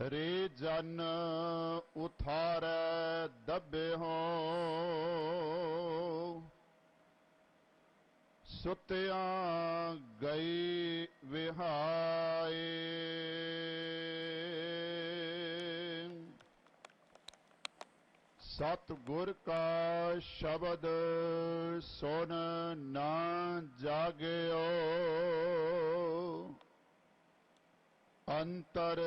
ਰੇ ਜਨ ਉਥਾਰੈ ਦੱਬੇ ਹੋ। ਸੁਤਿਆਂ ਗਈ ਵਿਹਾਏ। ਸਤ ਗੁਰ ਕਾ ਸ਼ਬਦ ਸੁਨ ਨਾ ਜਾਗਿਓ। ਅੰਤਰ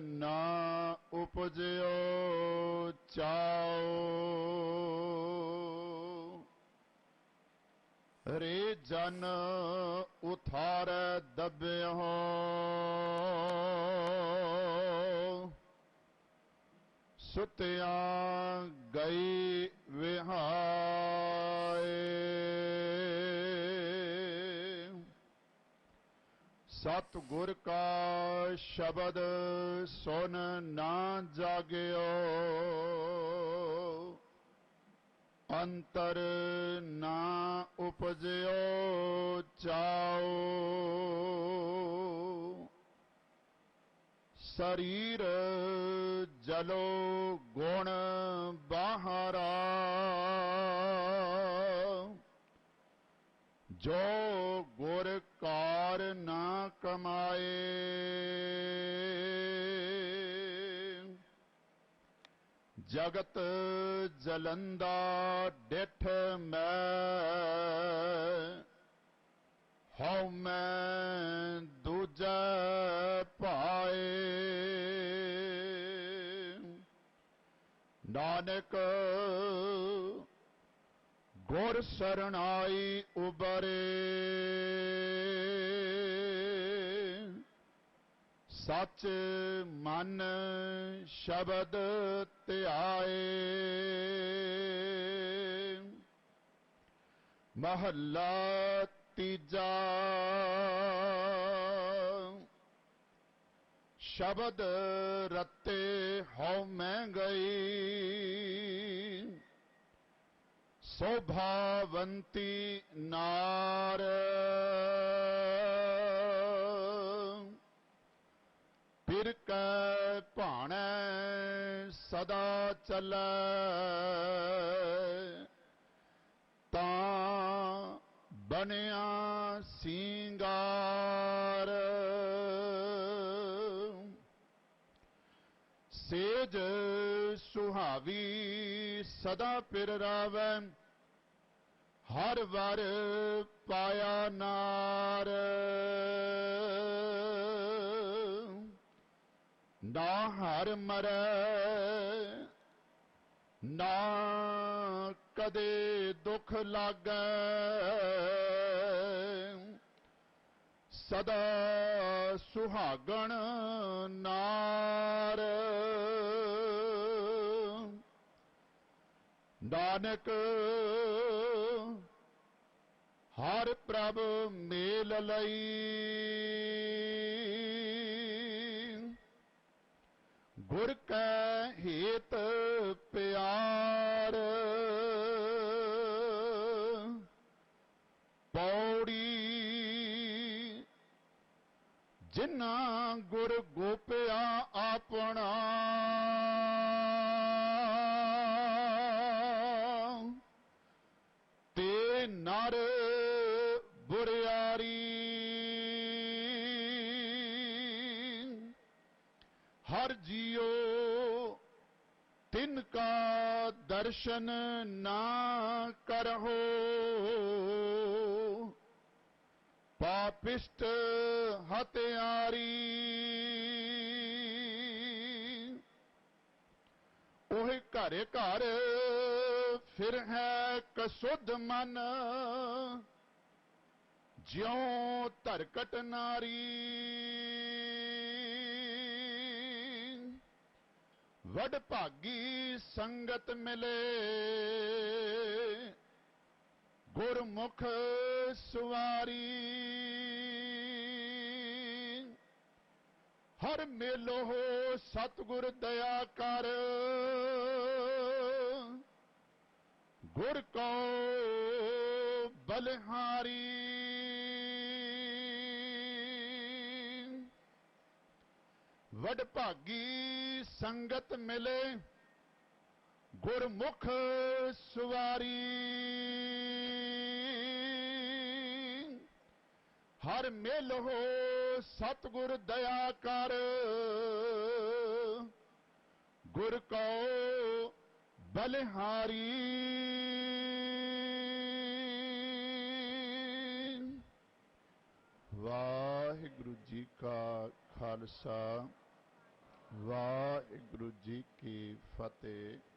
ਨਾ ਉਪਜਿਓ ਚਾਓ। ਰੇ ਜਨ ਉਥਾਰੈ ਦੱਬਿਓ। ਸੁਤਿਆਂ ਗਈ ਵਿਹਾਰ। ਸਤ ਗੁਰ ਕਾ ਸ਼ਬਦ ਸੁਨ ਨਾ ਜਾਗਿਓ। ਅੰਤਰ ਨਾ ਉਪਜਿਓ ਚਾਓ ਸਰੀਰ ਜਲੋ ਗੁਣ ਬਾਹਰਾ। ਜੋ ਗੁਰ ਕਾਰ ਨਾ ਕਮਾਏ। ਜਗਤ ਜਲੰਦਾ ਡਿਠ ਮੈਂ ਹਉ ਮੈਂ ਦੂਜੈ ਭਾਏ। ਨਾਨਕ ਗੁਰ ਸਰਣਾਈ ਉਬਰੇ। ਸੱਚ ਮਨ ਸ਼ਬਦ ਧਿਆਏ। ਮਹੱਲਾ ਤੀਜਾ। ਸ਼ਬਦ ਰਤੇ ਹਉ ਮੈਂ ਗਈ। ਸੋਭਾਵੰਤੀ ਨਾਰ। ਫਿਰ ਕੈ ਭਾਣੈ ਸਦਾ ਚੱਲੈ। ਤਾਂ ਬਣਿਆ ਸਿੰਗਾਰ। ਸੇਜ ਸੁਹਾਵੀ ਸਦਾ ਪਿਰ ਰਾਵੈ। ਹਰ ਵਰ ਪਾਇਆ ਨਾਰ। ਨਾ ਹਰ ਮਰੈ, ਨਾ ਕਦੇ ਦੁਖ ਲਾਗੈ। ਸਦਾ ਸੁਹਾਗਣ ਨਾਰ। ਨਾਨਕ ਹਰ ਪ੍ਰਭ ਮੇਲ ਲਈ। ਗੁਰ ਕੈ ਹੇਤ ਪਿਆਰ। ਪੌੜੀ ਜਿਨਾ ਗੁਰ ਗੋਪਿਆ ਆਪਣਾ। ਤਿਨ ਕਾ ਦਰਸ਼ਨ ਨਾ ਕਰਹੁ। ਪਾਪਿਸ਼ਟ ਹਤਿਆਰੀ ਉਹ ਘਰ ਘਰ ਫਿਰ ਹੈ ਕਸੁੱਧ ਮਨ। ਜਿਉ ਧਰਕਟ ਨਾਰੀ। ਵਡ ਭਾਗੀ ਸੰਗਤ ਮਿਲੇ। ਗੁਰਮੁਖ ਸੁਵਾਰੀ। ਹਰ ਮੇਲੋ ਸਤਿਗੁਰ ਦਇਆ ਕਰ। ਗੁਰ ਕੋ ਬਲਹਾਰੀ। ਵਡ ਭਾਗੀ ਸੰਗਤ ਮਿਲੇ, ਗੁਰਮੁਖ ਸੁਵਾਰੀ। ਹਰ ਮਿਲ ਹੋ ਸਤਿਗੁਰ ਦਇਆ ਕਰ, ਗੁਰ ਕੋ ਬਲਿਹਾਰੀ। ਵਾਹਿਗੁਰੂ ਜੀ ਕਾ ਖਾਲਸਾ। ਵਾਹਿਗੁਰੂ ਜੀ ਕੀ ਫਤਿਹ।